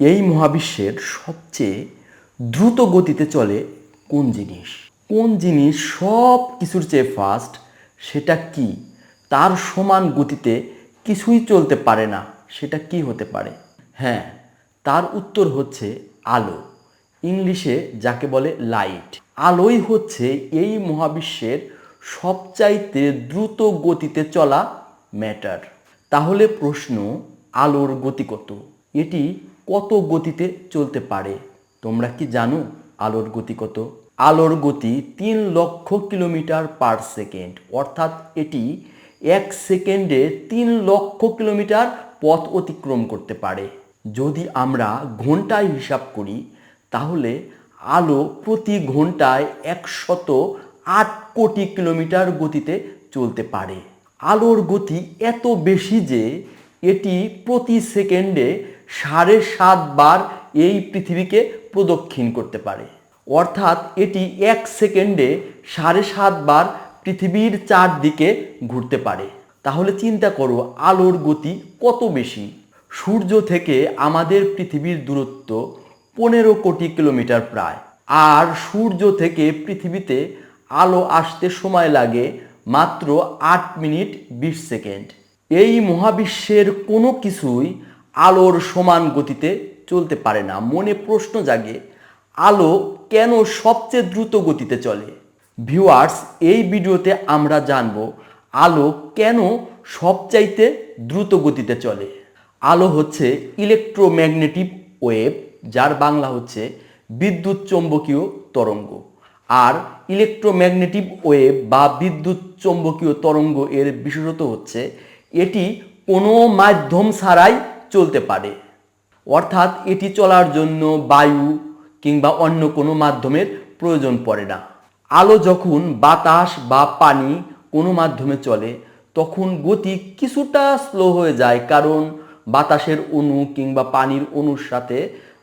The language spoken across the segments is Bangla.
এই মহাবিশ্বের সবচেয়ে দ্রুত গতিতে চলে কোন জিনিস? কোন জিনিস সব কিছুর চেয়ে ফাস্ট সেটা কি? তার সমান গতিতে কিছুই চলতে পারে না, সেটা কি হতে পারে? হ্যাঁ তার উত্তর হচ্ছে আলো। ইংলিশে যাকে বলে লাইট আলোই হচ্ছে এই মহাবিশ্বের সবচাইতে দ্রুত গতিতে চলা ম্যাটার তাহলে প্রশ্ন, আলোর গতি কত? এটি কত গতিতে চলতে পারে? তোমরা কি জানো আলোর গতি কত? আলোর গতি তিন লক্ষ কিলোমিটার পার সেকেন্ড। অর্থাৎ এটি এক সেকেন্ডে তিন লক্ষ কিলোমিটার পথ অতিক্রম করতে পারে। যদি আমরা ঘন্টায় হিসাব করি, তাহলে আলো প্রতি ঘন্টায় একশত আট কোটি কিলোমিটার গতিতে চলতে পারে। আলোর গতি এত বেশি যে, এটি প্রতি সেকেন্ডে সাড়ে সাত বার এই পৃথিবীকে প্রদক্ষিণ করতে পারে। অর্থাৎ এটি এক সেকেন্ডে সাড়ে সাত বার পৃথিবীর চারদিকে ঘুরতে পারে। তাহলে চিন্তা করো, আলোর গতি কত বেশি? সূর্য থেকে আমাদের পৃথিবীর দূরত্ব পনেরো কোটি কিলোমিটার প্রায়। আর সূর্য থেকে পৃথিবীতে আলো আসতে সময় লাগে মাত্র আট মিনিট বিশ সেকেন্ড। এই মহাবিশ্বের কোনো কিছুই আলোর সমান গতিতে চলতে পারে না। মনে প্রশ্ন জাগে, আলো কেন সবচেয়ে দ্রুত গতিতে চলে? ভিউয়ার্স এই ভিডিওতে আমরা জানব, আলো কেন সবচাইতে দ্রুত গতিতে চলে? আলো হচ্ছে ইলেকট্রোম্যাগনেটিক ওয়েভ যার বাংলা হচ্ছে বিদ্যুৎ চৌম্বকীয় তরঙ্গ। আর ইলেকট্রোম্যাগনেটিক ওয়েভ বা বিদ্যুৎ চৌম্বকীয় তরঙ্গ এর বিশেষত হচ্ছে, এটি কোনো মাধ্যম ছাড়াই চলতে পারে। অর্থাৎ এটি চলার জন্য বায়ু কিংবা অন্য কোনো মাধ্যমের প্রয়োজন পড়ে না। আলো যখন বাতাস বা পানি কোনো মাধ্যমে চলে, তখন গতি কিছুটা স্লো হয়ে যায় কারণ বাতাসের অণু কিংবা পানির অণুর সাথে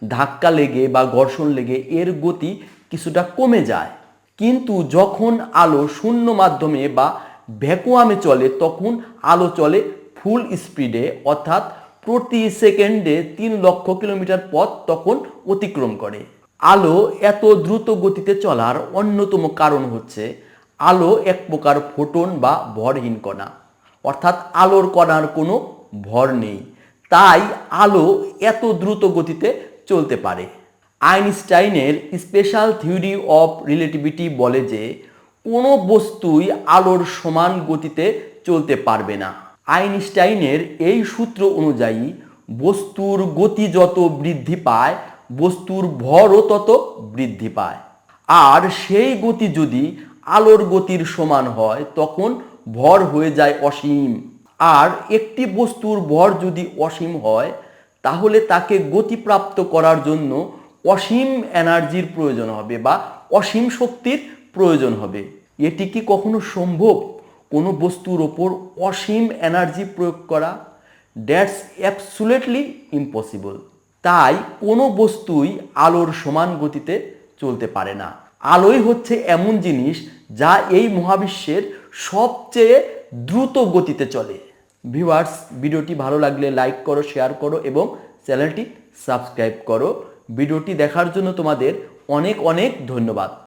ধাক্কা লেগে বা ঘর্ষণ লেগে এর গতি কিছুটা কমে যায়। কিন্তু যখন আলো শূন্য মাধ্যমে বা ভ্যাকুয়ামে চলে, তখন আলো চলে ফুল স্পিডে অর্থাৎ প্রতি সেকেন্ডে তিন লক্ষ কিলোমিটার পথ তখন অতিক্রম করে। আলো এত দ্রুত গতিতে চলার অন্যতম কারণ হচ্ছে, আলো এক প্রকার ফোটন বা ভরহীন কণা। অর্থাৎ আলোর কণার কোনো ভর নেই। তাই আলো এত দ্রুত গতিতে চলতে পারে। আইনস্টাইনের স্পেশাল থিওরি অফ রিলেটিভিটি বলে যে, কোনো বস্তুই আলোর সমান গতিতে চলতে পারবে না। আইনস্টাইনের এই সূত্র অনুযায়ী, বস্তুর গতি যত বৃদ্ধি পায়, বস্তুর ভরও তত বৃদ্ধি পায়। আর সেই গতি যদি আলোর গতির সমান হয়, তখন ভর হয়ে যায় অসীম। আর একটি বস্তুর ভর যদি অসীম হয়, তাহলে তাকে গতিপ্রাপ্ত করার জন্য অসীম এনার্জির প্রয়োজন হবে বা অসীম শক্তির প্রয়োজন হবে। এটি কি কখনো সম্ভব? কোনো বস্তুর ওপর অসীম এনার্জি প্রয়োগ করা ড্যাটস অ্যাবসুলেটলি ইম্পসিবল। তাই কোনো বস্তুই আলোর সমান গতিতে চলতে পারে না। আলোই হচ্ছে এমন জিনিস যা এই মহাবিশ্বের সবচেয়ে দ্রুত গতিতে চলে। ভিউয়ার্স, ভিডিওটি ভালো লাগলে লাইক করো, শেয়ার করো এবং চ্যানেলটি সাবস্ক্রাইব করো। ভিডিওটি দেখার জন্য তোমাদের অনেক অনেক ধন্যবাদ।